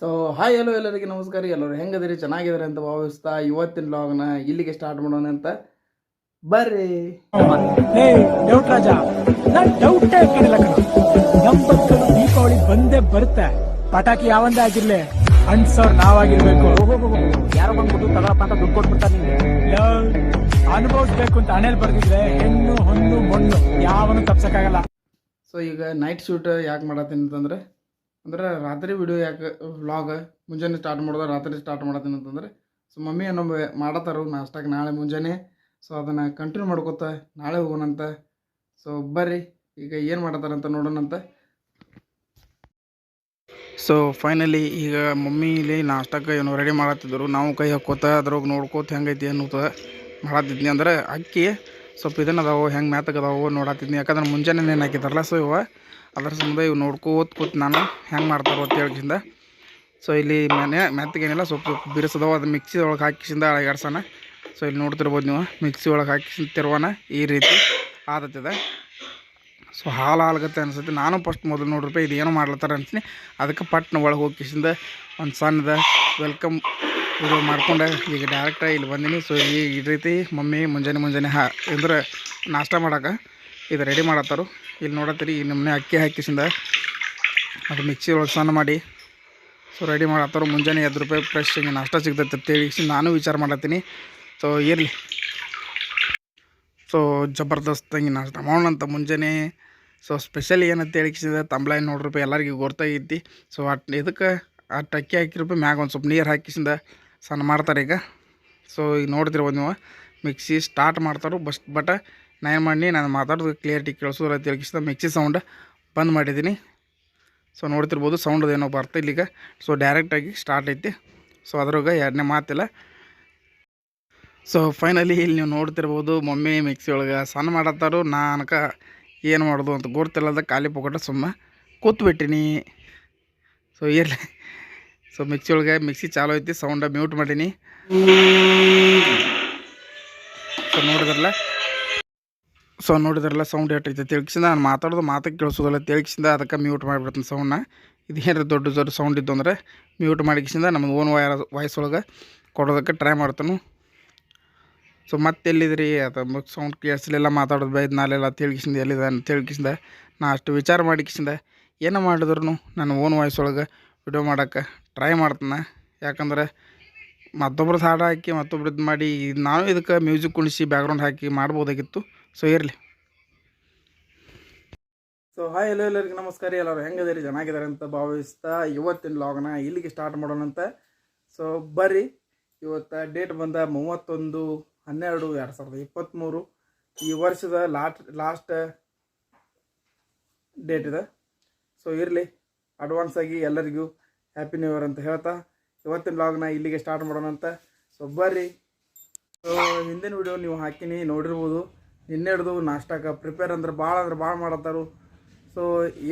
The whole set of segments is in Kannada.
ಸೊ ಹಾಯ್ ಹಲೋ ಎಲ್ಲರಿಗೆ ನಮಸ್ಕಾರ. ಎಲ್ಲರೂ ಹೆಂಗದಿರಿ ಚೆನ್ನಾಗಿದ್ದಾರೆ ಅಂತ ಭಾವಿಸ್ತಾ ಇವತ್ತಿನ ಲಾಗ್ನ ಇಲ್ಲಿಗೆ ಸ್ಟಾರ್ಟ್ ಮಾಡೋಣ ಅಂತ ಬರ್ರಿ. ದೀಪಾವಳಿ ಬಂದೇ ಬರುತ್ತೆ. ಪಟಾಕಿ ಯಾವಂದೇ ಆಗಿರ್ಲಿ ಅನ್ಸೋರ್ ನಾವಾಗಿರ್ಬೇಕು. ಯಾರೋ ಬಂದ್ಬಿಟ್ಟು ತಗೊಳಪ್ಪ ಅಂತ ದುಡ್ಡು ಕೊಟ್ಬಿಡ್ತಾರೆ ಅನುಭವಿಸ್ಬೇಕು ಅಂತ ಅಣೆಲ್ ಬರ್ದಿದ್ರೆ ಹೆಣ್ಣು ಹೊಣ್ಣು ಮಣ್ಣು ಯಾವನು ತಪ್ಸಕ್ಕಾಗಲ್ಲ. ಸೊ ಈಗ ನೈಟ್ ಶೂಟ್ ಯಾಕೆ ಮಾಡತ್ತೀನಿ ಅಂತಂದ್ರೆ ಅಂದ್ರೆ ರಾತ್ರಿ ವಿಡಿಯೋ ಯಾಕೆ ವ್ಲಾಗ್ ಮುಂಜಾನೆ ಸ್ಟಾರ್ಟ್ ಮಾಡೋದು, ರಾತ್ರಿ ಸ್ಟಾರ್ಟ್ ಮಾಡತ್ತೀನಿ ಅಂತಂದರೆ, ಸೊ ಮಮ್ಮಿ ಅನ್ನೊಮ್ಮೆ ಮಾಡತ್ತಾರು ನಾಷ್ಟಕ್ಕೆ, ನಾಳೆ ಮುಂಜಾನೆ, ಸೊ ಅದನ್ನು ಕಂಟಿನ್ಯೂ ಮಾಡ್ಕೋತ ನಾಳೆ ಹೋಗೋಣಂತ, ಸೊ ಬರ್ರಿ, ಈಗ ಏನು ಮಾಡತ್ತಾರಂತ ನೋಡೋಣಂತ. ಸೊ ಫೈನಲಿ ಈಗ ಮಮ್ಮಿ ಇಲ್ಲಿ ನಾಷ್ಟಕ್ಕೆ ಏನೋ ರೆಡಿ ಮಾಡತ್ತಿದ್ರು, ನಾವು ಕೈ ಹಾಕೋತ, ಅದ್ರಾಗ ನೋಡ್ಕೋತ ಹೆಂಗೈತಿ ಅನ್ನೋತ ಮಾಡತ್ತಿದ್ನಿ ಅಂದ್ರೆ ಅಕ್ಕಿ ಸ್ವಲ್ಪ ಇದನ್ನ ಅದಾವು, ಹೆಂಗೆ ಮ್ಯಾತಕ್ಕೆ ಅದಾವು ನೋಡತ್ತಿದ್ನಿ, ಯಾಕಂದ್ರೆ ಮುಂಜಾನೆ ಏನು ಹಾಕಿದಾರಲ್ಲ ಸೊ ಇವ ಅದ್ರ ಸಂಬಂಧ ಇವು ನೋಡ್ಕೋತ ಕೂತ್ ನಾನು ಹೆಂಗೆ ಮಾಡ್ತಾರೆ ಅಂತ ಹೇಳ್ಕಿಂದ ಸೊ ಇಲ್ಲಿ ಮನೆ ಮೆತ್ತಗೇನಿಲ್ಲ, ಸ್ವಲ್ಪ ಸ್ವಲ್ಪ ಬಿರುಸದವ ಅದು ಮಿಕ್ಸಿ ಒಳಗೆ ಹಾಕಿಸಿಂದ ಅಳಗಾಡ್ಸೋಣ. ಸೊ ಇಲ್ಲಿ ನೋಡ್ತಿರ್ಬೋದು ನೀವು, ಮಿಕ್ಸಿ ಒಳಗೆ ಹಾಕಿ ತಿರುವನ ಈ ರೀತಿ ಆದತ್ತಿದೆ. ಸೊ ಹಾಲು ಹಾಲ್ಗತ್ತೆ ಅನ್ಸುತ್ತೆ. ನಾನು ಫಸ್ಟ್ ಮೊದಲು ನೋಡ್ರಿ ಇದು ಏನೋ ಮಾಡ್ಲತ್ತಾರ ಅಂತೀನಿ. ಅದಕ್ಕೆ ಪಟ್ನ ಒಳಗೆ ಹೋಗಿಸಿಂದ ಒಂದು ಸಣ್ಣದ ವೆಲ್ಕಮ್ ಇದು ಮಾಡ್ಕೊಂಡೆ. ಈಗ ಡೈರೆಕ್ಟಾಗಿ ಇಲ್ಲಿ ಬಂದೀನಿ. ಸೊ ಈ ರೀತಿ ಮಮ್ಮಿ ಮುಂಜಾನೆ ಮುಂಜಾನೆ ಹಾ, ಅಂದ್ರೆ ನಾಷ್ಟ ಮಾಡೋಕೆ ಇದು ರೆಡಿ ಮಾಡತ್ತಾರು. ಇಲ್ಲಿ ನೋಡತ್ತೀರಿ, ಈ ನಮ್ಮನೆ ಅಕ್ಕಿ ಹಾಕಿಸಿಂದ ಅದು ಮಿಕ್ಸಿ ಒಳಗೆ ಸ್ನಾನ ಮಾಡಿ. ಸೊ ರೆಡಿ ಮಾಡತ್ತಾರು ಮುಂಜಾನೆ ಹತ್ತು ರೂಪಾಯಿ ಫ್ರೆಶ್ ಹಿಂಗೆ ನಾಷ್ಟ ಸಿಗ್ತೈತೆ ಅಂತೇಳಿ ನಾನು ವಿಚಾರ ಮಾಡತ್ತೀನಿ ಸೊ ಇರಲಿ. ಸೊ ಜಬರ್ದಸ್ತ್ ಹಿಂಗೆ ನಾಷ್ಟ ಮಾಡೋಣ ಮುಂಜಾನೆ. ಸೊ ಸ್ಪೆಷಲ್ ಏನಂತ ಹೇಳಿಸಿದ ತಂಬ್ಳಾಯಿ ನೋಡ್ರಿ ರೂಪಾಯಿ ಎಲ್ಲರಿಗೂ ಗೊತ್ತಾಗೈತಿ ಸೊ ಅಟ್ ಇದಕ್ಕೆ ಟಕ್ಕಿ ಅಕ್ಕಿ ರೂಪಾಯಿ ಮ್ಯಾಗ ಒಂದು ಸ್ವಲ್ಪ ನೀರು ಹಾಕಿಸಿಂದ ಸಣ್ಣ ಮಾಡ್ತಾರೆ ಈಗ. ಸೊ ಈಗ ನೋಡ್ತಿರ್ಬೋದು ನೀವು. ಮಿಕ್ಸಿ ಸ್ಟಾರ್ಟ್ ಮಾಡ್ತಾರೋ ಬಸ್ ಬಟ್ ನಾ ಏನು ಮಾಡಿ ನಾನು ಮಾತಾಡೋದು ಕ್ಲಿಯರಿಟಿ ಕೇಳಿಸೋದ್ರ ಹೇಳ್ಕಿಸಿದ ಮಿಕ್ಸಿ ಸೌಂಡ್ ಬಂದ್ ಮಾಡಿದ್ದೀನಿ. ಸೊ ನೋಡ್ತಿರ್ಬೋದು ಸೌಂಡ್ ಏನೋ ಬರ್ತಾ ಇಲ್ಲಿಗ. ಸೊ ಡೈರೆಕ್ಟಾಗಿ ಸ್ಟಾರ್ಟ್ ಐತಿ. ಸೊ ಅದ್ರಾಗ ಎರಡನೇ ಮಾತಿಲ್ಲ. ಸೊ ಫೈನಲಿ ಇಲ್ಲಿ ನೀವು ನೋಡ್ತಿರ್ಬೋದು, ಮಮ್ಮಿ ಮಿಕ್ಸಿ ಒಳಗೆ ಸಣ್ಣ ಮಾಡತ್ತಾರು ನಾನಕ ಏನು ಮಾಡೋದು ಅಂತ ಗೊತ್ತಿಲ್ಲದ ಖಾಲಿ ಪೊಕಟ ಸುಮ್ಮ ಕೂತ್ಬಿಟ್ಟಿನಿ. ಸೊ ಇರಲಿ. ಸೊ ಮಿಕ್ಸಿ ಒಳಗೆ ಮಿಕ್ಸಿ ಚಾಲು ಐತಿ ಸೌಂಡ ಮ್ಯೂಟ್ ಮಾಡೀನಿ. ಸೊ ನೋಡಿದ್ರಲ್ಲ ಸೊ ನೋಡಿದ್ರಲ್ಲ ಸೌಂಡ್ ಎಟ್ಟೈತೆ ತಿಳ್ಕಿಸಿಂದ ನಾನು ಮಾತಾಡೋದು ಮಾತಕ್ಕೆ ಕೇಳಿಸೋದಲ್ಲ. ತಿಳ್ಕಿಸಿಂದ ಅದಕ್ಕೆ ಮ್ಯೂಟ್ ಮಾಡಿಬಿಡ್ತೀನಿ ಸೌಂಡ್ನ ಇದು ಏನಾರ ದೊಡ್ಡ ದೊಡ್ಡ ಸೌಂಡ್ ಇದ್ದು ಅಂದರೆ ಮ್ಯೂಟ್ ಮಾಡಿಕಿಸಿಂದ ನಮ್ಗೆ ಓನ್ ವಯರ್ ವಾಯ್ಸ್ ಒಳಗೆ ಕೊಡೋದಕ್ಕೆ ಟ್ರೈ ಮಾಡ್ತಾನು. ಸೊ ಮತ್ತೆ ಎಲ್ಲಿದ್ರಿ? ಅದು ಸೌಂಡ್ ಕೇಳಿಸ್ಲಿಲ್ಲ, ಮಾತಾಡೋದು ಬೈದು ನಾಲೆಲ್ಲ ತಿಳ್ಕಿಸಿಂದ ಎಲ್ಲಿದೆ ಅಂತ ತಿಳ್ಕಿಸಿಂದ ನಾ ಅಷ್ಟು ವಿಚಾರ ಮಾಡಿಕಿಸಿಂದ ಏನೋ ಮಾಡಿದ್ರು ನಾನು ಓನ್ ವಾಯ್ಸ್ ಒಳಗೆ ವಿಡಿಯೋ ಮಾಡೋಕ್ಕೆ ಟ್ರೈ ಮಾಡ್ತಾನೆ. ಯಾಕಂದ್ರೆ ಮತ್ತೊಬ್ರದ್ದು ಹಾಡು ಹಾಕಿ ಮತ್ತೊಬ್ರದ್ದು ಮಾಡಿ, ನಾನು ಇದಕ್ಕೆ ಮ್ಯೂಸಿಕ್ ಕುಣಿಸಿ ಬ್ಯಾಕ್ಗ್ರೌಂಡ್ ಹಾಕಿ ಮಾಡ್ಬೋದಾಗಿತ್ತು. ಸೊ ಇರಲಿ. ಸೊ ಹಾಯ್ ಎಲ್ಲೋ ಎಲ್ಲರಿಗೆ ನಮಸ್ಕಾರ. ಎಲ್ಲರೂ ಹೆಂಗದಿರಿ ಚೆನ್ನಾಗಿದ್ದಾರೆ ಅಂತ ಭಾವಿಸ್ತಾ ಇವತ್ತಿನ ಲಾಗ್ನ ಇಲ್ಲಿಗೆ ಸ್ಟಾರ್ಟ್ ಮಾಡೋಣ ಅಂತ. ಸೊ ಬರ್ರಿ. ಇವತ್ತು ಡೇಟ್ ಬಂದ ಮೂವತ್ತೊಂದು ಹನ್ನೆರಡು ಎರಡು ಸಾವಿರದ ಇಪ್ಪತ್ತ್ಮೂರು ಈ ವರ್ಷದ ಲಾಸ್ಟ್ ಲಾಸ್ಟ್ ಡೇಟ್ ಇದೆ. ಸೊ ಇರಲಿ. ಅಡ್ವಾನ್ಸ್ ಆಗಿ ಎಲ್ಲರಿಗೂ ಹ್ಯಾಪಿ ನ್ಯೂ ಇಯರ್ ಅಂತ ಹೇಳ್ತಾ ಇವತ್ತಿನ ಲಾಗ್ನ ಇಲ್ಲಿಗೆ ಸ್ಟಾರ್ಟ್ ಮಾಡೋಣ ಅಂತ. ಸೊ ಬರ್ರಿ. ಸೊ ಹಿಂದಿನ ವಿಡಿಯೋ ನೀವು ಹಾಕಿನಿ, ನೋಡಿರ್ಬೋದು. ನಿನ್ನೆ ಹಿಡ್ದು ನಾಷ್ಟಕ್ಕೆ ಪ್ರಿಪೇರ್ ಅಂದ್ರೆ ಭಾಳ ಅಂದ್ರೆ ಭಾಳ ಮಾಡತ್ತಾರು. ಸೊ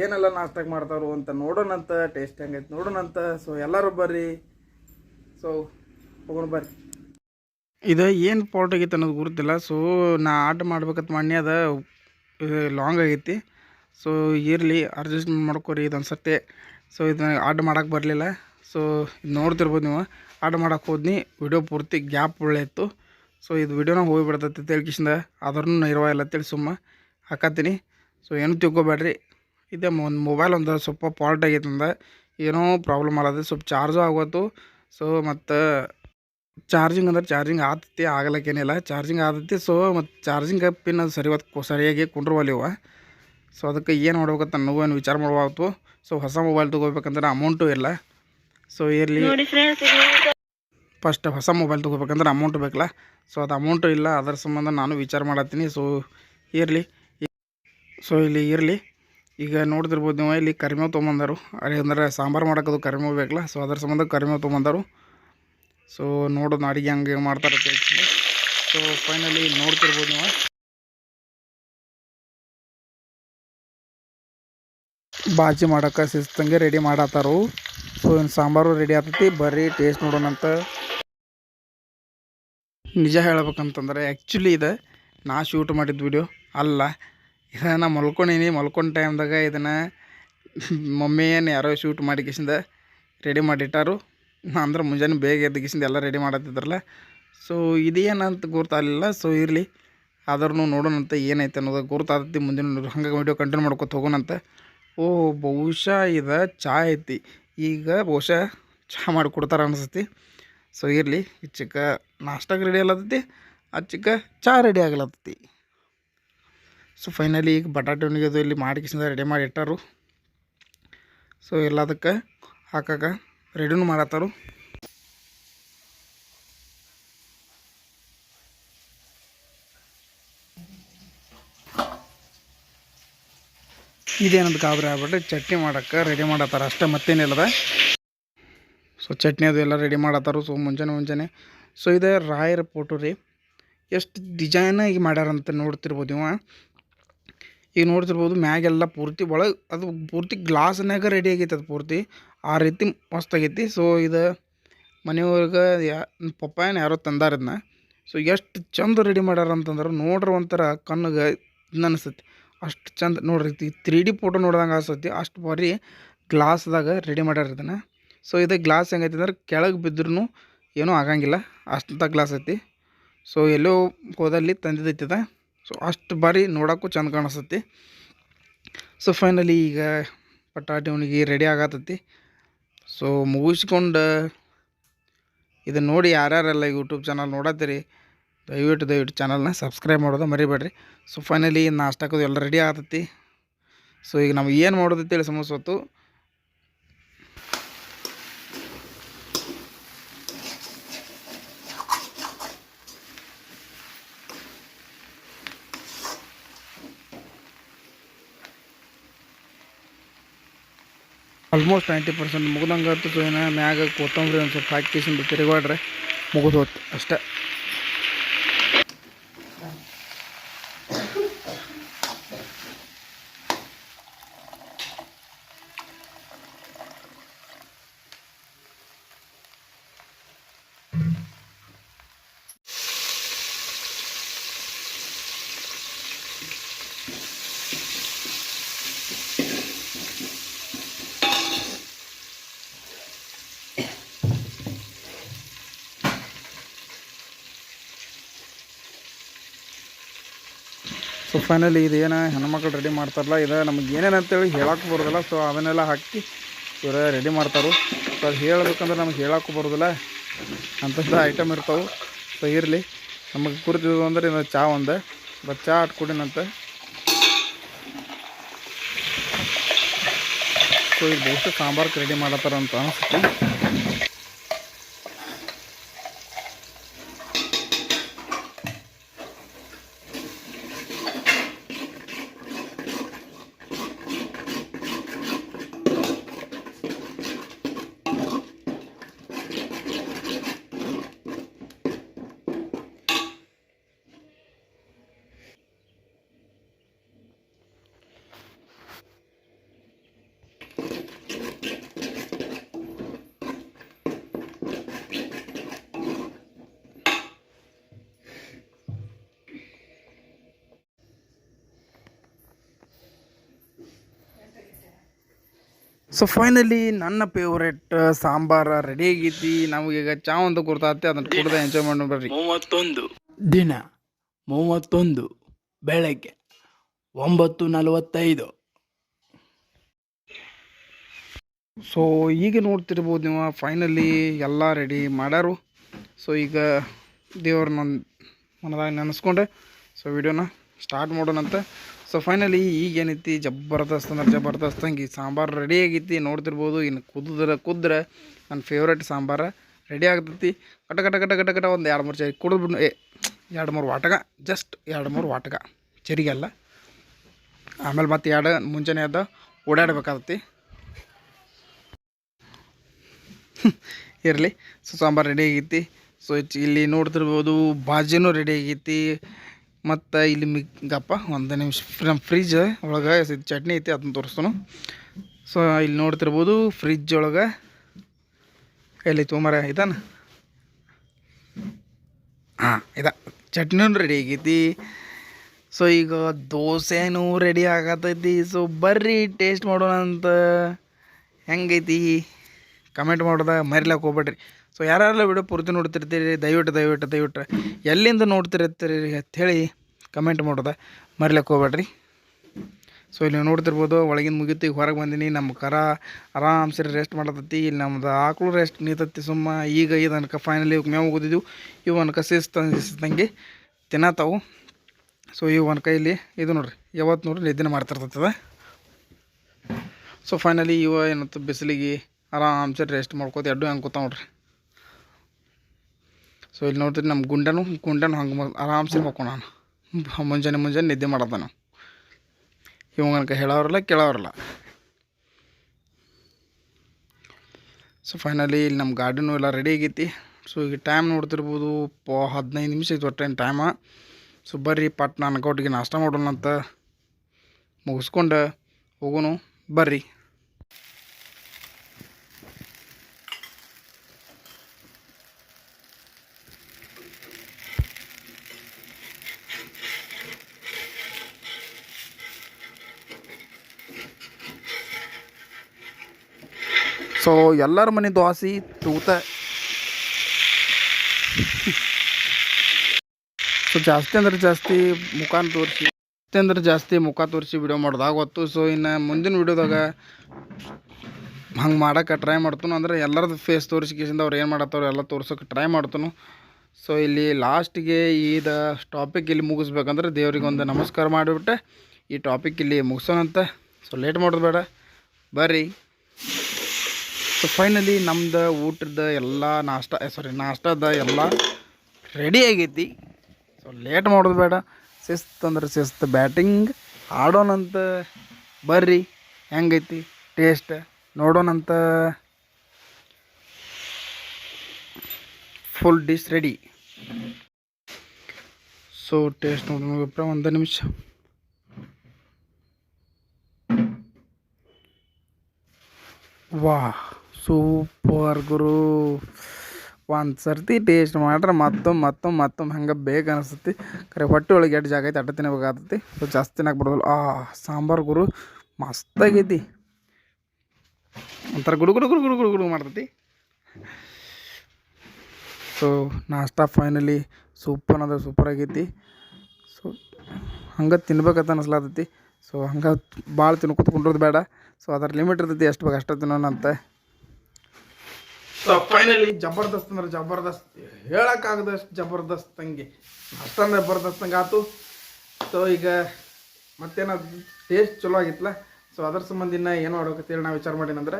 ಏನೆಲ್ಲ ನಾಷ್ಟಕ್ಕೆ ಮಾಡ್ತಾರು ಅಂತ ನೋಡೋಣಂತ ಟೇಸ್ಟ್ ಹೆಂಗೈತೆ ನೋಡೋಣಂತ ಸೊ ಎಲ್ಲರೂ ಬರ್ರಿ. ಸೊ ಹೋಗೋಣ ಬರ್ರಿ. ಇದು ಏನು ಫಾಲ್ಟ್ ಆಗೈತೆ ಅನ್ನೋದು ಗುರುತಿಲ್ಲ. ಸೊ ನಾ ಆರ್ಡ್ರ್ ಮಾಡ್ಬೇಕಂತ ಮಾಡಿ ಅದ ಲಾಂಗ್ ಆಗೈತಿ. ಸೊ ಇರಲಿ ಅಡ್ಜಸ್ಟ್ಮೆಂಟ್ ಮಾಡ್ಕೊರಿ ಇದೊಂದು ಸರ್ತಿ ಸೊ ಇದನ್ನ ಆರ್ಡ್ರ್ ಮಾಡೋಕೆ ಬರಲಿಲ್ಲ. ಸೊ ನೋಡ್ತಿರ್ಬೋದು ನೀವು. ಆರ್ಡ್ರ್ ಮಾಡೋಕೆ ಹೋದ್ನಿ ವಿಡಿಯೋ ಪೂರ್ತಿ ಗ್ಯಾಪ್ ಒಳ್ಳೆ ಇತ್ತು. ಸೊ ಇದು ವಿಡಿಯೋನ ಹೋಗಿ ಬಿಡ್ತೈತಿ ತಿಳ್ಕಿಸಿಂದ ಇರುವ ಇಲ್ಲ ತಿಳಿ ಸುಮ್ಮ ಹಾಕತ್ತೀನಿ. ಸೊ ಏನು ತಿಳ್ಕೊಬೇಡ್ರಿ. ಇದೆ ಒಂದು ಮೊಬೈಲ್ ಒಂದು ಸ್ವಲ್ಪ ಫಾಲ್ಟ್ ಆಗೈತೆ ಅಂದ. ಏನೋ ಪ್ರಾಬ್ಲಮ್ ಆಗದೆ ಸ್ವಲ್ಪ ಚಾರ್ಜು ಆಗೋತು. ಸೊ ಮತ್ತು ಚಾರ್ಜಿಂಗ್ ಅಂದ್ರೆ ಚಾರ್ಜಿಂಗ್ ಆಗ್ತೈತಿ ಆಗಲಕ್ಕೇನಿಲ್ಲ ಚಾರ್ಜಿಂಗ್ ಆಗ್ತೈತಿ ಸೊ ಮತ್ತು ಚಾರ್ಜಿಂಗ್ ಪಿನ್ ಅದು ಸರಿ ಸರಿಯಾಗಿ ಕುಂಡ್ರವಲ್ಲಿವ ಸೊ ಅದಕ್ಕೆ ಏನು ಮಾಡ್ಬೇಕಂತ ನನಗೂ ಏನು ವಿಚಾರ ಮಾಡ್ಬೋದು ಸೊ ಹೊಸ ಮೊಬೈಲ್ ತೊಗೋಬೇಕಂದ್ರೆ ಅಮೌಂಟು ಇಲ್ಲ. ಸೊ ಇರಲಿ. ಫಸ್ಟ್ ಹೊಸ ಮೊಬೈಲ್ ತೊಗೋಬೇಕಂದ್ರೆ ಅಮೌಂಟ್ ಬೇಕಲ್ಲ. ಸೊ ಅದು ಅಮೌಂಟು ಇಲ್ಲ, ಅದರ ಸಂಬಂಧ ನಾನು ವಿಚಾರ ಮಾಡತ್ತೀನಿ. ಸೊ ಇರಲಿ. ಸೊ ಇಲ್ಲಿ ಇರಲಿ. ಈಗ ನೋಡ್ತಿರ್ಬೋದು ನೀವು, ಇಲ್ಲಿ ಕರಿಮೇವು ತೊಗೊಂಬಂದರು. ಅದೇ ಅಂದರೆ ಸಾಂಬಾರು ಮಾಡೋಕ್ಕದು ಕರಿಮೇವು ಬೇಕಲ್ಲ. ಸೊ ಅದ್ರ ಸಂಬಂಧ ಕರಿಮೆ ತೊಗೊಂಬಂದರು. ಸೊ ನೋಡೋದು ಅಡುಗೆ ಹಂಗೆ ಮಾಡ್ತಾರೆ ಸೊ ಫೈನಲಿ ನೋಡ್ತಿರ್ಬೋದು ನೀವು. ಬಾಜಿ ಮಾಡೋಕ್ಕೆ ಸಿಸ್ತಂಗೆ ರೆಡಿ ಮಾಡತ್ತಾರು. ಸೊ ಇನ್ನು ಸಾಂಬಾರು ರೆಡಿ ಆಗ್ತೈತಿ. ಬರ್ರಿ ಟೇಸ್ಟ್ ನೋಡೋಣಂತ. ನಿಜ ಹೇಳ್ಬೇಕಂತಂದ್ರೆ ಆ್ಯಕ್ಚುಲಿ ಇದು. ನಾ ಶೂಟ್ ಮಾಡಿದ ವಿಡಿಯೋ ಅಲ್ಲ. ಇದನ್ನು ಮಲ್ಕೊಂಡೀನಿ. ಮಲ್ಕೊಂಡು ಟೈಮ್ದಾಗ ಇದನ್ನು ಮಮ್ಮಿ ಏನು ಯಾರೋ ಶೂಟ್ ಮಾಡಿ ಕಿಸಿಂದ ರೆಡಿ ಮಾಡಿಟ್ಟಾರು ಅಂದ್ರೆ ಮುಂಜಾನೆ ಬೇಗ ಎದ್ದಗಿಸಿಂದ ಎಲ್ಲ ರೆಡಿ ಮಾಡತ್ತಿದ್ರಲ್ಲ. ಸೊ ಇದೇನಂತ ಗುರ್ತಾಗಲಿಲ್ಲ. ಸೊ ಇರಲಿ. ಆದ್ರೂ ನೋಡೋಣಂತ ಏನೈತೆ ಅನ್ನೋದು ಗುರ್ತಾದತಿ ಮುಂದಿನ ಹಂಗೆ ವಿಡಿಯೋ ಕಂಟಿನ್ಯೂ ಮಾಡ್ಕೊತ ಹೋಗೋಣಂತ. ಓ, ಬಹುಶಃ ಇದು ಚಾ ಐತಿ. ಈಗ ಬಹುಶಃ ಚಹಾ ಮಾಡಿಕೊಡ್ತಾರೆ ಅನಿಸ್ತೈತಿ ಸೊ ಇರಲಿ. ಚಿಕ್ಕ ನಾಷ್ಟಾಗ ರೆಡಿ ಆಗ್ಲತ್ತೈತಿ, ಅಚ್ಚಕ್ಕ ಚಿಕ್ಕ ಚಹಾ ರೆಡಿ ಆಗ್ಲತ್ತೈತಿ. ಸೊ ಫೈನಲಿ ಈಗ ಬಟಾಟೆ ಒಣಗಿದು ಇಲ್ಲಿ ಮಾಡಿಕಿಸಿಂದ ರೆಡಿ ಮಾಡಿ ಇಟ್ಟಾರು. ಸೊ ಎಲ್ಲದಕ್ಕೆ ಹಾಕಕ್ಕೆ ರೆಡಿನೂ ಮಾಡತ್ತಾರು. ಇದೇನದು ಗಾಬರಿ ಆಗ್ಬಿಟ್ರೆ ಚಟ್ನಿ ಮಾಡಕ್ಕೆ ರೆಡಿ ಮಾಡತ್ತಾರ, ಅಷ್ಟೇ ಮತ್ತೇನಿಲ್ಲದ. ಸೊ ಚಟ್ನಿ ಅದು ಎಲ್ಲ ರೆಡಿ ಮಾಡತ್ತಾರು ಸೊ ಮುಂಜಾನೆ ಮುಂಜಾನೆ ಸೊ ಇದು ರಾಯರ ಫೋಟೋ ರೀ. ಎಷ್ಟು ಡಿಸೈನಾಗಿ ಮಾಡ್ಯಾರಂತ ನೋಡ್ತಿರ್ಬೋದು ಇವ. ಈಗ ನೋಡ್ತಿರ್ಬೋದು ಮ್ಯಾಗೆಲ್ಲ ಪೂರ್ತಿ ಒಳಗೆ ಅದು ಪೂರ್ತಿ ಗ್ಲಾಸ್ನಾಗ ರೆಡಿ ಆಗೈತೆ ಅದು ಪೂರ್ತಿ. ಆ ರೀತಿ ಮಸ್ತಾಗೈತಿ. ಸೊ ಇದು ಮನೆಯವ್ರಿಗೆ ಯಾ, ಪಪ್ಪಾಯನ ಯಾರೋ ತಂದಾರ ಇದನ್ನ ಸೊ ಎಷ್ಟು ಚಂದ ರೆಡಿ ಮಾಡ್ಯಾರ ಅಂತಂದ್ರೆ ನೋಡ್ರಿ ಒಂಥರ ಕಣ್ಣಿಗೆ ಅನಿಸ್ತೈತಿ. ಅಷ್ಟು ಚಂದ, ನೋಡ್ರಿ ತ್ರೀ ಡಿ ಫೋಟೋ ನೋಡ್ದಂಗೆ ಅನಿಸ್ತೈತಿ. ಅಷ್ಟು ಬಾರಿ ಗ್ಲಾಸ್ದಾಗ ರೆಡಿ ಮಾಡ್ಯಾರ ಇದನ್ನು. ಸೊ ಇದು ಗ್ಲಾಸ್ ಹೆಂಗೈತೆ ಅಂದ್ರೆ ಕೆಳಗೆ ಬಿದ್ರೂ ಏನೂ ಆಗಂಗಿಲ್ಲ. ಅಷ್ಟಂತ ಗ್ಲಾಸ್ ಐತಿ. ಸೊ ಎಲ್ಲೋ ಹೋದಲ್ಲಿ ತಂದಿದ್ದೈತದ ಸೊ ಅಷ್ಟು ಬಾರಿ ನೋಡೋಕ್ಕೂ ಚಂದ ಕಾಣಿಸ್ತೈತಿ. ಸೊ ಫೈನಲಿ ಈಗ ಪಟಾಟಿ ಅವನಿಗೆ ರೆಡಿ ಆಗತ್ತೈತಿ ಸೊ ಮುಗಿಸ್ಕೊಂಡು ಇದನ್ನು ನೋಡಿ ಯಾರ್ಯಾರೆಲ್ಲ ಯೂಟ್ಯೂಬ್ ಚಾನಲ್ ನೋಡತ್ತೀರಿ, ದಯವಿಟ್ಟು ದಯವಿಟ್ಟು ಚಾನಲ್ನ ಸಬ್ಸ್ಕ್ರೈಬ್ ಮಾಡೋದು ಮರಿಬೇಡ್ರಿ. ಸೊ ಫೈನಲಿ ನಾಷ್ಟಾಕೋದು ಎಲ್ಲ ರೆಡಿ ಆಗತ್ತೈತಿ ಸೊ ಈಗ ನಾವು ಏನು ಮಾಡೋದು ಅಂತೇಳಿ ಸಮಸ್ಯೆ ಹೊತ್ತು ಆಲ್ಮೋಸ್ಟ್ ನೈಂಟಿ ಪರ್ಸೆಂಟ್ ಮುಗ್ದಂಗೆ ಆಯ್ತು ಏನೋ ಮ್ಯಾಗ ಕೊತ್ತಂಬರಿ ಒಂದು ಸ್ವಲ್ಪ ಹಾಕಿ ಕಿಸಿಂದ ತಿರುಗಾಡ್ರೆ ಮುಗಿದು ಅಷ್ಟೇ. ಫೈನಲಿ ಇದೇನು ಹೆಣ್ಮಕ್ಳು ರೆಡಿ ಮಾಡ್ತಾರಲ್ಲ, ಇದು ನಮಗೆ ಏನೇನು ಅಂತೇಳಿ ಹೇಳಕ್ಕೆ ಬರೋದಿಲ್ಲ. ಸೊ ಅದನ್ನೆಲ್ಲ ಹಾಕಿ ಇವ್ರು ರೆಡಿ ಮಾಡ್ತಾರೆ. ಸೊ ಅದು ಹೇಳಬೇಕಂದ್ರೆ ನಮ್ಗೆ ಹೇಳಕ್ಕೂ ಬರೋದಿಲ್ಲ. ಅಂಥದ್ದು ಐಟಮ್ ಇರ್ತಾವೆ. ಸೊ ಇರಲಿ. ನಮಗೆ ಕುರಿತಿದ್ದು ಅಂದ್ರೆ ಇದು ಚಾ ಒಂದು. ಬಟ್ ಚಾ ಆಟ್ಕೊಡಿನಂತೆ ಸೊ ಇದು ಬಹುಶಃ ಸಾಂಬಾರ್ಗೆ ರೆಡಿ ಮಾಡತ್ತಾರ ಅಂತ ಅನಿಸುತ್ತೆ. ಸೊ ಫೈನಲಿ ನನ್ನ ಫೇವ್ರೆಟ್ ಸಾಂಬಾರ ರೆಡಿ ಆಗೈತಿ. ನಮಗೀಗ ಚಾ ಒಂದು ಕುರ್ತಾತಿ ಅದನ್ನ ಕುಡ್ದು ಎಂಜಾಯ್ ಮಾಡಿ ಬರ್ರಿ. ಮೂವತ್ತೊಂದು. ದಿನ ಮೂವತ್ತೊಂದು ಬೆಳಗ್ಗೆ ಒಂಬತ್ತು ನಲವತ್ತೈದು. ಸೊ ಈಗ ನೋಡ್ತಿರ್ಬೋದು ನೀವು ಫೈನಲಿ ಎಲ್ಲ ರೆಡಿ ಮಾಡ್ಯಾರು. ಸೊ ಈಗ ದೇವ್ರ ನನ್ನ ಮನದಾಗ ನೆನೆಸ್ಕೊಂಡೆ. ಸೊ ವಿಡಿಯೋನ ಸ್ಟಾರ್ಟ್ ಮಾಡೋಣಂತ. ಸೊ ಫೈನಲಿ ಈಗ ಏನೈತಿ ಜಬರ್ದಸ್ತ್ ಅಂದ್ರೆ ಜಬರ್ದಸ್ತ್. ಹಂಗೆ ಸಾಂಬಾರು ರೆಡಿ ಆಗೈತಿ. ನೋಡ್ತಿರ್ಬೋದು. ಇನ್ನು ಕುದ್ರೆ ಕುದ್ರೆ ನನ್ನ ಫೇವ್ರೇಟ್ ಸಾಂಬಾರು ರೆಡಿ ಆಗ್ತೈತಿ. ಕಟ ಕಟ ಕಟ ಕಟ ಕಟ ಒಂದು ಎರಡು ಮೂರು ಚರಿ ಕುಡಿದ್ಬಿಟ್ಟು ಏ, ಎರಡು ಮೂರು ವಾಟಗ ಜಸ್ಟ್ ಎರಡು ಮೂರು ವಾಟಗ ಚರಿಗೆಲ್ಲ ಆಮೇಲೆ ಮತ್ತೆ ಎರಡು ಮುಂಜಾನೆ ಅದ ಓಡಾಡಬೇಕಾಗತ್ತಿ. ಇರಲಿ. ಸೊ ಸಾಂಬಾರು ರೆಡಿ ಆಗೈತಿ. ಸೊ ಇಲ್ಲಿ ನೋಡ್ತಿರ್ಬೋದು, ಬಾಜಿನೂ ರೆಡಿ ಆಗೈತಿ. ಮತ್ತು ಇಲ್ಲಿ ಮಿಗ್ಗಪ್ಪ ಒಂದು ನಿಮಿಷ. ನಮ್ಮ ಫ್ರಿಜ್ ಒಳಗೆ ಚಟ್ನಿ ಐತಿ, ಅದನ್ನ ತೋರಿಸ್ತಾನು. ಸೊ ಇಲ್ಲಿ ನೋಡ್ತಿರ್ಬೋದು ಫ್ರಿಜ್ ಒಳಗೆ ಎಲ್ಲಿ ತೋಮರ ಇದಾನ ಹಾಂ, ಇದ. ಚಟ್ನಿನೂ ರೆಡಿ ಆಗೈತಿ. ಸೊ ಈಗ ದೋಸೆನೂ ರೆಡಿ ಆಗತೈತಿ. ಸೊ ಬರ್ರಿ ಟೇಸ್ಟ್ ಮಾಡೋಣ ಅಂತ ಹೆಂಗೈತಿ? ಕಮೆಂಟ್ ಮಾಡೋದ ಮರಿಲಕ್ಕೆ ಹೋಗ್ಬೇಡ್ರಿ. ಸೊ ಯಾರೆಲ್ಲ ವಿಡಿಯೋ ಪೂರ್ತಿ ನೋಡ್ತಿರ್ತೀರಿ, ದಯವಿಟ್ಟು ದಯವಿಟ್ಟು ದಯವಿಟ್ಟು ಎಲ್ಲಿಂದ ನೋಡ್ತಿರ್ತೀರಿ ಅಂಥೇಳಿ ಕಮೆಂಟ್ ಮಾಡೋದ ಮರಿಲಿಕ್ಕೆ ಹೋಗ್ಬೇಡ್ರಿ. ಸೊ ಇಲ್ಲಿ ನೋಡ್ತಿರ್ಬೋದು ಒಳಗಿನ ಮುಗಿತು, ಈಗ ಹೊರಗೆ ಬಂದೀನಿ, ನಮ್ಮ ಕರ ಆರಾಮ್ಸರಿ ರೆಸ್ಟ್ ಮಾಡತೈತಿ ಇಲ್ಲಿ ನಮ್ದು ಆಕಳು ರೆಸ್ಟ್ ನೀತತ್ತಿ ಸುಮ್ಮ. ಈಗ ಇದು ಅನ್ಕ ಫೈನಲಿ ಇವಾಗ ಮೇವು ಹೋಗಿದ್ದು ಇವು ಅನ್ಕ ಸಿಸ್ತಂಗೆ ತಿನ್ನತಾವು ಸೊ ಇವು ಅನ್ಕ ಇಲ್ಲಿ ಇದು ನೋಡ್ರಿ ಯಾವತ್ತು ನೋಡ್ರಿ ನಿದ್ದೆ ಮಾಡ್ತಿರ್ತದ ಸೊ ಫೈನಲಿ ಇವ ಏನಂತ ಬಿಸಿಲಿಗೆ ಆರಾಮ್ಸರಿ ರೆಸ್ಟ್ ಮಾಡ್ಕೋತ ಎಡ್ಡು ಹಂಗೆ ಕೂತಾವ ನೋಡ್ರಿ. ಸೊ ಇಲ್ಲಿ ನೋಡ್ತೀರಿ ನಮ್ಮ ಗುಂಡನು ಗುಂಡನು ಹಂಗೆ ಆರಾಮ್ಸೆ ನಾನು ಮುಂಜಾನೆ ಮುಂಜಾನೆ ನಿದ್ದೆ ಮಾಡೋದ ನಾವು ಇವಂಗನಕ ಹೇಳೋರಲ್ಲ, ಕೇಳೋರಲ್ಲ. ಸೊ ಫೈನಲಿ ಇಲ್ಲಿ ನಮ್ಮ ಗಾರ್ಡನು ಎಲ್ಲ ರೆಡಿ ಆಗೈತಿ. ಸೊ ಈಗ ಟೈಮ್ ನೋಡ್ತಿರ್ಬೋದು, ಪೋ, ಹದಿನೈದು ನಿಮಿಷ ಐತೆ ಒಟ್ಟು ಟೈಮ ಸೊ ಬರ್ರಿ ಪಟ್ ನಾನು ಕೊಟ್ಟಿಗೆ ನಾಷ್ಟ ಮಾಡೋಣ ಅಂತ ಮುಗಿಸ್ಕೊಂಡು ಹೋಗೋನು ಬರ್ರಿ. ಸೊ ಎಲ್ಲರ ಮನೆ ದೋಸೆ ತೂತ ಸೊ ಜಾಸ್ತಿ ಅಂದ್ರೆ ಜಾಸ್ತಿ ಮುಖಾನ ತೋರಿಸಿ, ಜಾಸ್ತಿ ಅಂದ್ರೆ ಜಾಸ್ತಿ ಮುಖ ತೋರಿಸಿ ವಿಡಿಯೋ ಮಾಡ್ದಾಗ ಗೊತ್ತು ಸೊ ಇನ್ನು ಮುಂದಿನ ವಿಡಿಯೋದಾಗ ಹಂಗೆ ಮಾಡೋಕೆ ಟ್ರೈ ಮಾಡ್ತಾನು. ಅಂದ್ರೆ ಎಲ್ಲರದ್ದು ಫೇಸ್ ತೋರಿಸಿಕೇಸಿಂದ ಅವ್ರು ಏನು ಮಾಡತ್ತವ್ರು ಎಲ್ಲ ತೋರ್ಸೋಕೆ ಟ್ರೈ ಮಾಡ್ತಾನು. ಸೊ ಇಲ್ಲಿ ಲಾಸ್ಟಿಗೆ ಈದ ಟಾಪಿಕ್ ಇಲ್ಲಿ ಮುಗಿಸ್ಬೇಕಂದ್ರೆ ದೇವ್ರಿಗೆ ಒಂದು ನಮಸ್ಕಾರ ಮಾಡಿಬಿಟ್ಟೆ. ಈ ಟಾಪಿಕ್ ಇಲ್ಲಿ ಮುಗಿಸೋಣಂತ. ಸೊ ಲೇಟ್ ಮಾಡೋದು ಬೇಡ. ಬರ್ರಿ. ಸೊ ಫೈನಲಿ ನಮ್ದು ಊಟದ ಎಲ್ಲ ನಾಷ್ಟ ಸಾರಿ ನಾಷ್ಟದ ಎಲ್ಲ ರೆಡಿ ಆಗೈತಿ ಸೊ ಲೇಟ್ ಮಾಡೋದು ಬೇಡ. ಶಿಸ್ತು ಅಂದ್ರೆ ಶಿಸ್ತು ಬ್ಯಾಟಿಂಗ್ ಆಡೋಣಂತ ಬರ್ರಿ. ಹೆಂಗೈತಿ? Taste ನೋಡೋಣಂತ full dish ready so taste ನೋಡೋಣ ಒಂದು ನಿಮಿಷ. ವಾ ಸೂಪರ್ ಗುರು. ಒಂದು ಸರ್ತಿ ಟೇಸ್ಟ್ ಮಾಡ್ರೆ ಮತ್ತೊಮ್ಮೆ ಮತ್ತೊಮ್ಮೆ ಮತ್ತೊಮ್ಮೆ ಹಂಗೆ ಬೇಗ ಅನಿಸ್ತೈತಿ. ಖರೆ ಹೊಟ್ಟೆ ಒಳಗೆ ಎಷ್ಟು ಜಾಗ ಐತೆ, ಅಡ್ಡ ತಿನ್ನಬೇಕಾಗತ್ತೈತಿ ಸೊ ಜಾಸ್ತಿ ತಿನ್ನಕ್ಕೆ ಬರೋದಿಲ್ಲ. ಆ, ಸಾಂಬಾರು ಗುರು, ಮಸ್ತಾಗೈತಿ. ಒಂಥರ ಗುಡು ಗುಡು ಗುಡು ಗುಡು ಗುಡು ಗುಡು ಮಾಡ್ತೈತಿ. ಸೊ ನಾಷ್ಟ ಫೈನಲಿ ಸೂಪರ್ ಅಂದ್ರೆ ಸೂಪರ್ ಆಗೈತಿ. ಸೊ ಹಂಗೆ ತಿನ್ಬೇಕಂತ ಅನಿಸ್ಲಾತೈತಿ. ಸೊ ಹಂಗೆ ಭಾಳ ತಿನ್ಕೊತ ಕುಂಡ್ರದು ಬೇಡ. ಸೊ ಅದರ ಲಿಮಿಟ್ ಇರ್ತೈತಿ, ಎಷ್ಟು ಬೇಕು ಅಷ್ಟೇ ತಿನ್ನೋಣ ಅಂತ ಸೊ ಫೈನಲಿ ಜಬರ್ದಸ್ತ್ ಅಂದ್ರೆ ಜಬರ್ದಸ್ತ್. ಹೇಳೋಕ್ಕಾಗದಷ್ಟು ಜಬರ್ದಸ್ತ್ ಹಂಗೆ ಅಷ್ಟಂದ್ರೆ ಜಬರ್ದಸ್ತ್ ಹಂಗೆ ಆತು. ಸೊ ಈಗ ಮತ್ತೇನಾದ್ರು ಟೇಸ್ಟ್ ಚಲೋ ಆಗಿತ್ತಲ್ಲ ಸೊ ಅದ್ರ ಸಂಬಂಧ ಇನ್ನ ಏನು ಮಾಡ್ಬೇಕಂತೇಳಿ ನಾವು ವಿಚಾರ ಮಾಡೀನಂದ್ರೆ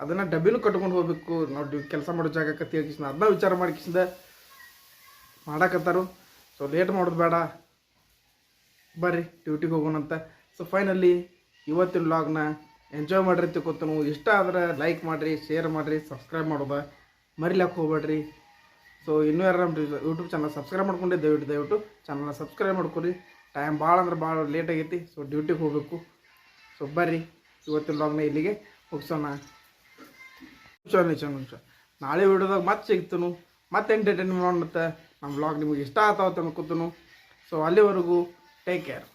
ಅದನ್ನು ಡಬ್ಬಿನೂ ಕಟ್ಕೊಂಡು ಹೋಗ್ಬೇಕು. ನಾವು ಕೆಲಸ ಮಾಡೋ ಜಾಗಕ್ಕೆ ತಿಳ್ಕಿಸಿದ ಅದನ್ನ ವಿಚಾರ ಮಾಡಿಕಿಸಿದ ಮಾಡಕತ್ತಾರು. ಸೊ ಲೇಟ್ ಮಾಡೋದು ಬೇಡ. ಬರ್ರಿ ಡ್ಯೂಟಿಗೆ ಹೋಗೋಣಂತ. ಸೊ ಫೈನಲಿ ಇವತ್ತಿನ ವ್ಲಾಗ್ನ ಎಂಜಾಯ್ ಮಾಡಿರಿ ತಿಳ್ಕೊತಾನು ಇಷ್ಟ ಆದ್ರೆ ಲೈಕ್ ಮಾಡಿರಿ ಶೇರ್ ಮಾಡಿರಿ ಸಬ್ಸ್ಕ್ರೈಬ್ ಮಾಡೋದ ಮರಿಲಾಕ ಹೋಗ್ಬೇಡ್ರಿ. ಸೊ ಇನ್ನೂ ಯಾರು ನಮ್ಮ ಯೂಟ್ಯೂಬ್ ಚಾನಲ್ ಸಬ್ಸ್ಕ್ರೈಬ್ ಮಾಡ್ಕೊಂಡೆ ದಯವಿಟ್ಟು ದಯವಿಟ್ಟು ಚಾನಲ್ನ ಸಬ್ಸ್ಕ್ರೈಬ್ ಮಾಡ್ಕೊರಿ. ಟೈಮ್ ಭಾಳ ಅಂದ್ರೆ ಭಾಳ ಲೇಟ್ ಆಗೈತಿ ಸೊ ಡ್ಯೂಟಿಗೆ ಹೋಗಬೇಕು. ಸೊ ಬರ್ರಿ. ಇವತ್ತಿನ ಲಾಗ್ನ ಇಲ್ಲಿಗೆ ಮುಗಿಸೋಣ. ನಿಮಿಷ ನಿಮಿಷ ನಾಳೆ ವಿಡಿಯೋದಾಗ ಮತ್ತೆ ಸಿಗ್ತನು. ಮತ್ತೆ ಎಂಟರ್ಟೈನ್ಮೆಂಟ್ ಮತ್ತೆ ನಮ್ಮ ವ್ಲಾಗ್ ನಿಮಗೆ ಇಷ್ಟ ಆಗ್ತಾವತ್ತ ಅನ್ಕೋತನು. ಸೊ ಅಲ್ಲಿವರೆಗೂ ಟೇಕ್ ಕೇರ್